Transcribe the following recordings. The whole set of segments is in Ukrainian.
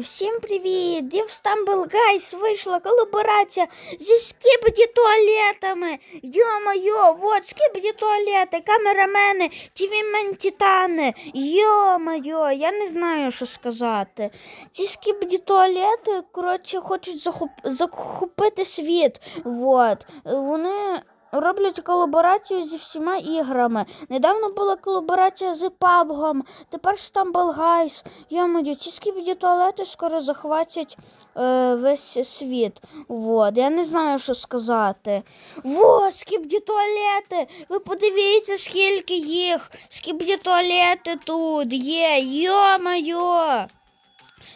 Всім привіт! Дів Stumble Guys вийшла колаборація зі скібді туалетами. Йо-моє, вот скібді туалети, камерамени, тівімен титани. Йо-моє, я не знаю, що сказати. Ці скібді туалети, коротше, хочуть захоп... захопити світ. Вот. Вони роблять колаборацію зі всіма іграми. Недавно була колаборація з PUBG, тепер Stumble Guys. Я ці скібді туалети скоро захватять е, весь світ. Вот. Я не знаю, що сказати. Во, скібді туалети! Ви подивіться, скільки їх! Скібді туалети тут є. Йо-моє!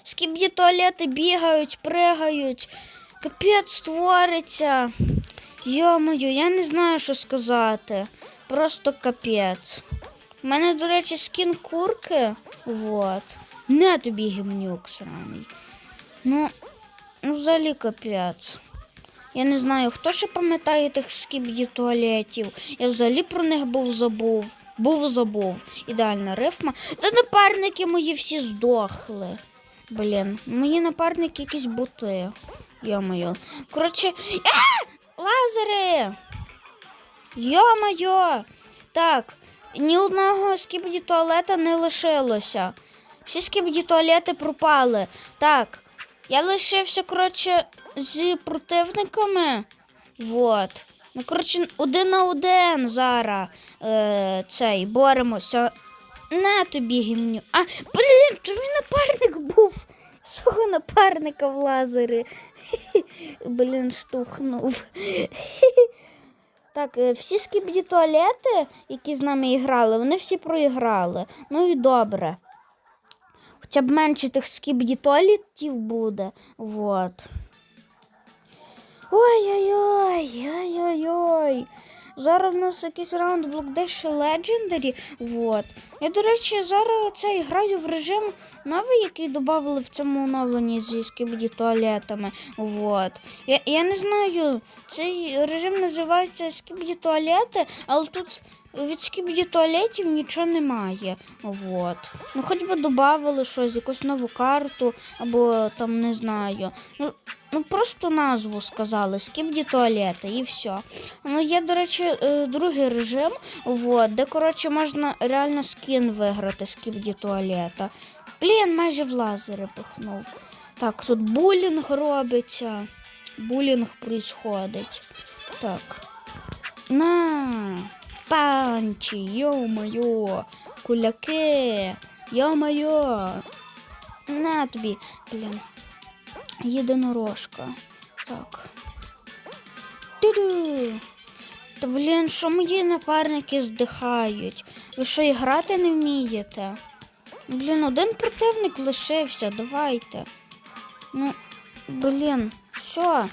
Скібді туалети бігають, пригають. Капець твориться. Йо-моє, я не знаю, що сказати. Просто капець. У мене, до речі, скін курки. Вот. Не тобі гімнюк сраний. Ну, ну взагалі капець. Я не знаю, хто ще пам'ятає тих скібді туалетів. Я взагалі про них був забув. Був забув. Ідеальна рифма. Це напарники мої всі здохли. Блін, мої напарники якісь бути. Йо-моє. Коротше. А! Лазери! Йо-моє! Так, ні одного скібді туалета не лишилося. Всі скібді туалети пропали. Так, я лишився, коротше, з противниками. Вот. Ну, коротше, один на один зараз е, цей боремося. На тобі гімню. А, блін, то мій напарник був. Свого напарника в лазери. Блін, штухнув. Так, е, всі скібді туалети, які з нами грали, вони всі проіграли. Ну і добре. Хоча б менше тих скібді туалетів буде. Вот. Ой-ой-ой, ой-ой-ой. Зараз у нас якийсь раунд Blockdash Legendary. Вот. Я, до речі, зараз це граю в режим новий, який додали в цьому оновленні зі скібді туалетами. Вот. Я, я не знаю, цей режим називається скібді туалети, але тут від скібді туалетів нічого немає. Вот. Ну, хоч би додали щось, якусь нову карту, або там не знаю. Ну, Ну, просто назву сказали, скібді туалети і все. Ну, є, до речі, е, другий режим, вот, де, коротше, можна реально скін виграти скібді туалета. Блін, майже в лазери пихнув. Так, тут булінг робиться. Булінг происходить. Так. На, панчі, йо-моє, куляки, йо-моє. На тобі, блін. Єдинорожка. Так. Ту-ду. Та блін, що мої напарники здихають? Ви що і грати не вмієте? Блін, один противник лишився, давайте. Ну, блін, все.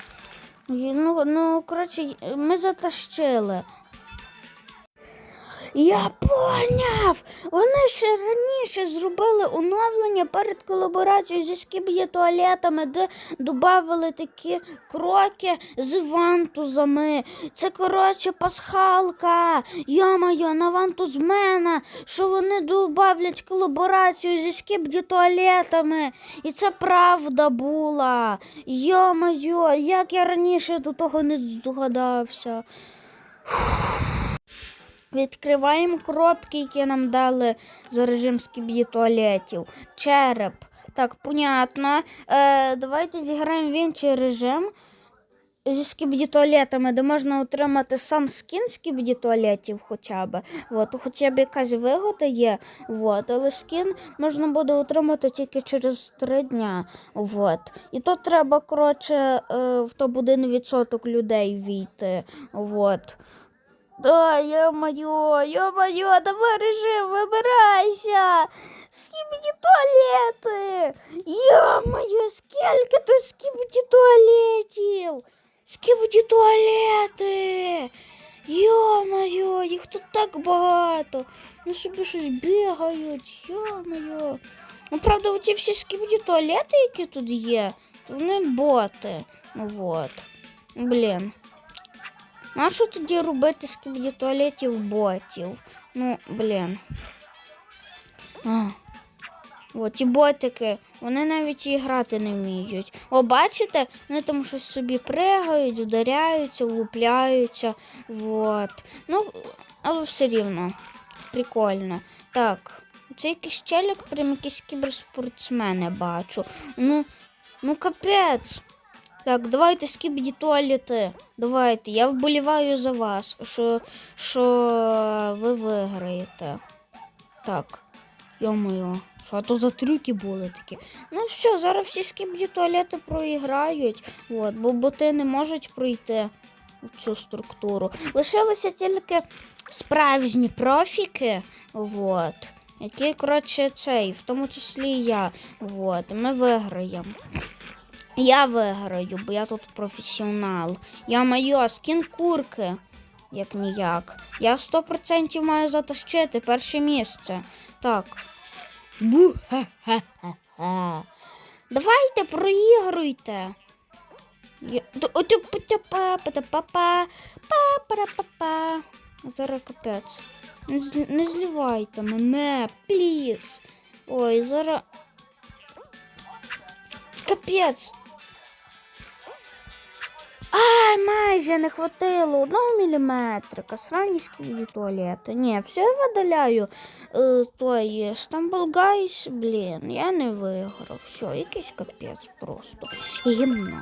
Ну, ну, коротше, ми затащили. Я поняв! Вони ще раніше зробили оновлення перед колаборацією зі скіб'є туалетами, де додавали такі кроки з вантузами. Це, коротше, пасхалка. Йо-моє, на вантузмена, що вони додавлять колаборацію зі скіб'є туалетами. І це правда була. Йо-моє, як я раніше до того не здогадався. Відкриваємо коробки, які нам дали за режим скіб'ї туалетів. Череп. Так, понятно. Е, Давайте зіграємо в інший режим зі скіб'ді туалетами, де можна отримати сам скін скіб'ді туалетів хоча б. От, хоча б якась вигода є. От, але скін можна буде отримати тільки через три дня. От. І то треба, коротше, е, в топ-1% людей війти. От. Да, ё-моё, ё-моё, давай режим, вибирайся. Скибіді туалети. Ё-моё, скільки тут скибіді туалетів. Скибіді туалети. Ё-моё, їх тут так багато. Ну собі щось бігають, ё-моё. Ну, правда, оці всі скибіді туалети, які тут є, то вони боти. Ну вот. Блін. Нащо тоді робити скільки туалетів ботів? Ну, блін. А. От, ті ботики, вони навіть і грати не вміють. О, бачите, вони там щось собі пригають, ударяються, влупляються. Вот. Ну, але все рівно. Прикольно. Так, це якийсь челік, прям якийсь кіберспортсмен, я бачу. Ну, ну капець. Так, давайте скібді туалети. Давайте, я вболіваю за вас, що, що ви виграєте. Так, йо-моє, що то за трюки були такі. Ну все, зараз всі скібді туалети проіграють, от, бо боти не можуть пройти цю структуру. Лишилися тільки справжні профіки, от, які, коротше, цей, в тому числі і я. От, ми виграємо. Я виграю, бо я тут професіонал. Я маю скін курки, як ніяк. Я 100% маю затащити перше місце. Так. Бу-ха-ха-ха-ха. Давайте проігруйте. Я... Д- о, тю- пу- тю- па- па- та- па- па- па- пара- па- па. Зараз капець. Не, з- не зливайте мене, пліз. Ой, зараз. Капець. Ай, майже не хватило одного міліметрика. Срані від туалету. Ні, все я видаляю. Е, той Стамбул Гайс, блін, я не виграв. Все, якийсь капець просто. Гімно.